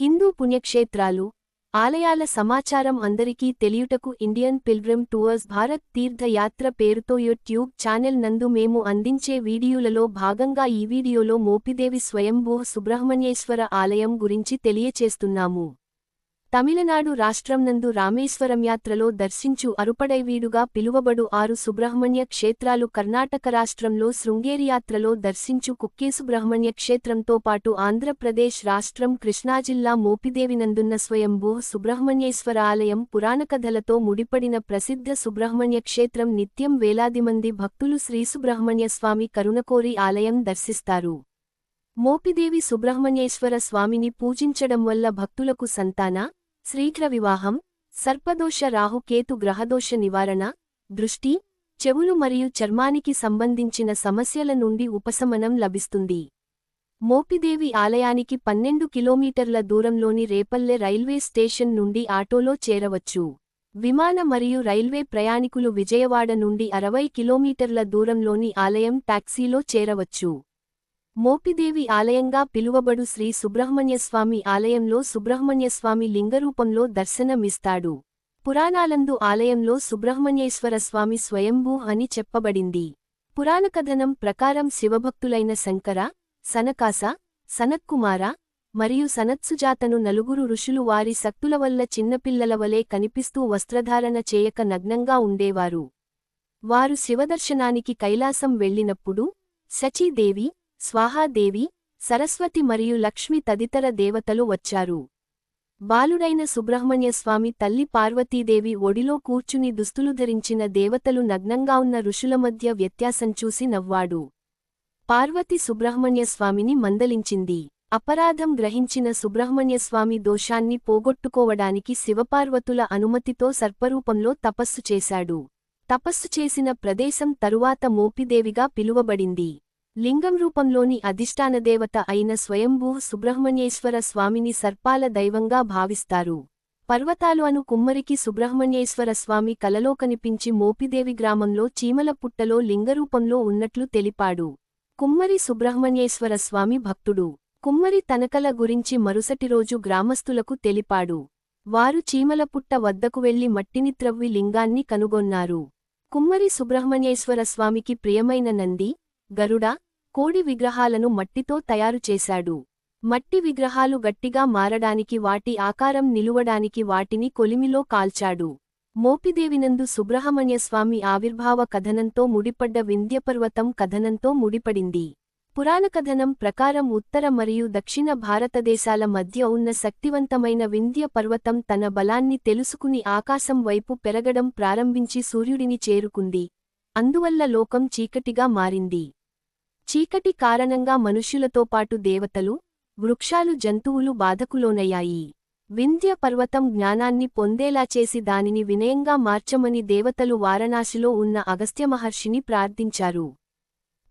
హిందూ పుణ్యక్షేత్రాలు ఆలయాల సమాచారం అందరికీ తెలియుటకు ఇండియన్ పిల్గ్రిమ్ టూర్స్ భారత్ తీర్థయాత్ర పేరుతో యూట్యూబ్ ఛానెల్ నందు మేము అందించే వీడియోలలో భాగంగా ఈ వీడియోలో మోపిదేవి స్వయంభూ సుబ్రహ్మణ్యేశ్వర ఆలయం గురించి తెలియచేస్తున్నాము. తమిళనాడు రాష్ట్రం నందు రామేశ్వరం యాత్రలో దర్శించు అరుపడైవీడుగా పిలువబడు ఆరు సుబ్రహ్మణ్య క్షేత్రాలు కర్ణాటక రాష్ట్రంలో శృంగేరి యాత్రలో దర్శించు కుక్కేసుబ్రహ్మణ్య క్షేత్రంతో పాటు ఆంధ్రప్రదేశ్ రాష్ట్రం కృష్ణా జిల్లా మోపిదేవినందున్న స్వయంభూ సుబ్రహ్మణ్యేశ్వర ఆలయం పురాణకథలతో ముడిపడిన ప్రసిద్ధ సుబ్రహ్మణ్య క్షేత్రం నిత్యం వేలాది మంది భక్తులు శ్రీసుబ్రహ్మణ్య స్వామి కరుణకోరి ఆలయం దర్శిస్తారు. మోపిదేవి సుబ్రహ్మణ్యేశ్వర స్వామిని పూజించడం వల్ల భక్తులకు సంతాన? శ్రీక్ర వివాహం సర్పదోష రాహుకేతు గ్రహదోష నివారణ దృష్టి చెవులు మరియు చర్మానికి సంబంధించిన సమస్యల నుండి ఉపశమనం లభిస్తుంది. మోపిదేవి ఆలయానికి పన్నెండు కిలోమీటర్ల దూరంలోని రేపల్లె రైల్వే స్టేషన్ నుండి ఆటోలో చేరవచ్చు. విమాన మరియు రైల్వే ప్రయాణికులు విజయవాడ నుండి అరవై కిలోమీటర్ల దూరంలోని ఆలయం టాక్సీలో చేరవచ్చు. మోపిదేవి ఆలయంగా పిలువబడు శ్రీ సుబ్రహ్మణ్యస్వామి ఆలయంలో సుబ్రహ్మణ్యస్వామి లింగరూపంలో దర్శనమిస్తాడు. పురాణాలందు ఆలయంలో సుబ్రహ్మణ్యేశ్వర స్వామి స్వయంభూ అని చెప్పబడింది. పురాణకథనం ప్రకారం శివభక్తులైన శంకర సనకాస సనత్కుమార మరియు సనత్సుజాతను నలుగురు ఋషులు వారి శక్తుల వల్ల చిన్నపిల్లల వలె కనిపిస్తూ వస్త్రధారణ చేయక నగ్నంగా ఉండేవారు. వారు శివదర్శనానికి కైలాసం వెళ్ళినప్పుడు శచీదేవి స్వాహాదేవి సరస్వతి మరియు లక్ష్మి తదితర దేవతలు వచ్చారు. బాలుడైన సుబ్రహ్మణ్యస్వామి తల్లి పార్వతీదేవి ఒడిలో కూర్చుని దుస్తులు ధరించిన దేవతలు నగ్నంగా ఉన్న ఋషుల మధ్య వ్యత్యాసం చూసి నవ్వాడు. పార్వతి సుబ్రహ్మణ్యస్వామిని మందలించింది. అపరాధం గ్రహించిన సుబ్రహ్మణ్యస్వామి దోషాన్ని పోగొట్టుకోవడానికి శివపార్వతుల అనుమతితో సర్పరూపంలో తపస్సు చేశాడు. తపస్సు చేసిన ప్రదేశం తరువాత మోపిదేవిగా పిలువబడింది. లింగం రూపంలోని అధిష్టానదేవత అయిన స్వయంభూ సుబ్రహ్మణ్యేశ్వర స్వామిని సర్పాల దైవంగా భావిస్తారు. పర్వతాలు అను కుమ్మరికి సుబ్రహ్మణ్యేశ్వర స్వామి కలలో కనిపించి మోపిదేవి గ్రామంలో చీమల పుట్టలో లింగరూపంలో ఉన్నట్లు తెలిపాడు. కుమ్మరి సుబ్రహ్మణ్యేశ్వర స్వామి భక్తుడు. కుమ్మరి తనకల గురించి మరుసటి రోజు గ్రామస్తులకు తెలిపాడు. వారు చీమల పుట్ట వద్దకు వెళ్ళి మట్టిని త్రవ్వి లింగాన్ని కనుగొన్నారు. కుమ్మరి సుబ్రహ్మణ్యేశ్వర స్వామికి ప్రియమైన నంది గరుడ కోడి విగ్రహాలను మట్టితో తయారు చేశాడు. మట్టి విగ్రహాలు గట్టిగా మారడానికి వాటి ఆకారం నిలువడానికి వాటిని కొలిమిలో కాల్చాడు. మోపిదేవినందు సుబ్రహ్మణ్యస్వామి ఆవిర్భావ కథనంతో ముడిపడ్డ వింధ్యపర్వతం కథనంతో ముడిపడింది. పురాణ కథనం ప్రకారం ఉత్తర మరియు దక్షిణ భారతదేశాల మధ్య ఉన్న శక్తివంతమైన వింధ్య పర్వతం తన బలాన్ని తెలుసుకుని ఆకాశం వైపు పెరగడం ప్రారంభించి సూర్యుడిని చేరుకుంది. అందువల్ల లోకం చీకటిగా మారింది. చీకటి కారణంగా మనుష్యులతో పాటు దేవతలు వృక్షాలు జంతువులు బాధకులోనయ్యాయి. వింధ్య పర్వతం జ్ఞానాన్ని పొందేలా చేసి దానిని వినయంగా మార్చమని దేవతలు వారణాసిలో ఉన్న అగస్త్య మహర్షిని ప్రార్థించారు.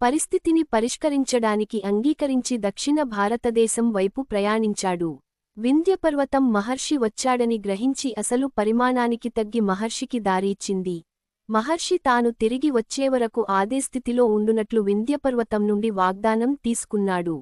పరిస్థితిని పరిష్కరించడానికి అంగీకరించి దక్షిణ భారతదేశం వైపు ప్రయాణించాడు. వింధ్యపర్వతం మహర్షి వచ్చాడని గ్రహించి అసలు పరిమాణానికి తగ్గి మహర్షికి దారిచ్చింది. మహర్షి తాను తిరిగి వచ్చేవరకు ఆదే స్థితిలో ఉండునట్లు వింధ్యపర్వతం నుండి వాగ్దానం తీసుకున్నాడు.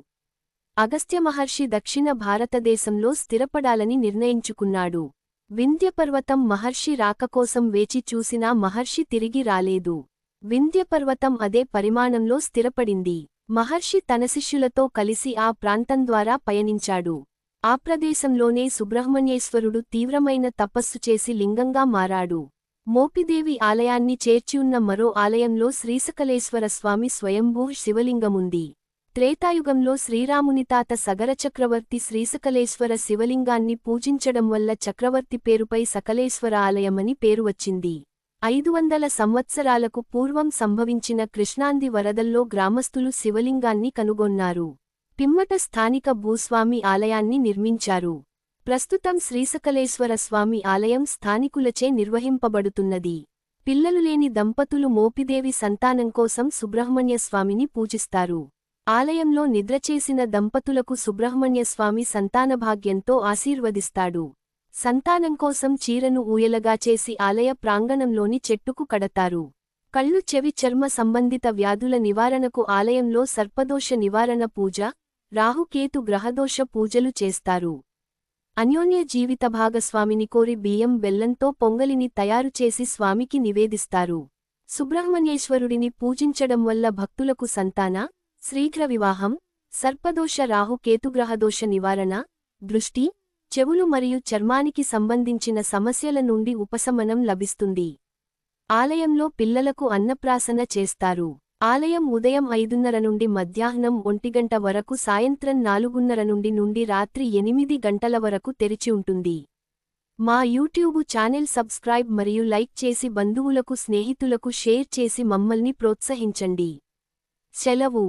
అగస్త్య మహర్షి దక్షిణ భారతదేశంలో స్థిరపడాలని నిర్ణయించుకున్నాడు. వింధ్యపర్వతం మహర్షి రాకకోసం వేచి చూసినా మహర్షి తిరిగి రాలేదు. వింధ్యపర్వతం అదే పరిమాణంలో స్థిరపడింది. మహర్షి తన శిష్యులతో కలిసి ఆ ప్రాంతం ద్వారా పయనించాడు. ఆ ప్రదేశంలోనే సుబ్రహ్మణ్యేశ్వరుడు తీవ్రమైన తపస్సు చేసి లింగంగా మారాడు. మోపిదేవి ఆలయాన్ని చేర్చియున్న మరో ఆలయంలో శ్రీసకలేశ్వర స్వామి స్వయంభూ శివలింగముంది. త్రేతాయుగంలో శ్రీరాముని తాత సగర చక్రవర్తి శ్రీసకలేశ్వర శివలింగాన్ని పూజించడం వల్ల చక్రవర్తి పేరుపై సకలేశ్వర ఆలయమని పేరు వచ్చింది. ఐదు వందల సంవత్సరాలకు పూర్వం సంభవించిన కృష్ణాంది వరదల్లో గ్రామస్థులు శివలింగాన్ని కనుగొన్నారు. పిమ్మట స్థానిక భూస్వామి ఆలయాన్ని నిర్మించారు. ప్రస్తుతం శ్రీసకలేశ్వర స్వామి ఆలయం స్థానికులచే నిర్వహింపబడుతున్నది. పిల్లలు లేని దంపతులు మోపిదేవి సంతానం కోసం సుబ్రహ్మణ్యస్వామిని పూజిస్తారు. ఆలయంలో నిద్రచేసిన దంపతులకు సుబ్రహ్మణ్య స్వామి సంతానభాగ్యంతో ఆశీర్వదిస్తాడు. సంతానం కోసం చీరను ఊయలగా చేసి ఆలయ ప్రాంగణంలోని చెట్టుకు కడతారు. కళ్ళు చెవి చర్మ సంబంధిత వ్యాధుల నివారణకు ఆలయంలో సర్పదోష నివారణ పూజ రాహుకేతు గ్రహదోష పూజలు చేస్తారు. అన్యోన్య జీవిత భాగస్వామిని కోరి బియ్యం బెల్లంతో పొంగలిని తయారు చేసి స్వామికి నివేదిస్తారు. సుబ్రహ్మణ్యేశ్వరుడిని పూజించడం వల్ల భక్తులకు సంతాన శ్రీఘ్ర వివాహం సర్పదోష రాహు కేతుగ్రహదోష నివారణ దృష్టి చెవులు మరియు చర్మానికి సంబంధించిన సమస్యల నుండి ఉపశమనం లభిస్తుంది. ఆలయంలో పిల్లలకు అన్నప్రాసన చేస్తారు. ఆలయం ఉదయం ఐదున్నర నుండి మధ్యాహ్నం ఒంటిగంట వరకు సాయంత్రం నాలుగున్నర నుండి నుండి రాత్రి ఎనిమిది గంటల వరకు తెరిచి ఉంటుంది. మా యూట్యూబ్ ఛానల్ సబ్స్క్రైబ్ మరియు లైక్ చేసి బంధువులకు స్నేహితులకు షేర్ చేసి మమ్మల్ని ప్రోత్సహించండి. సెలవు.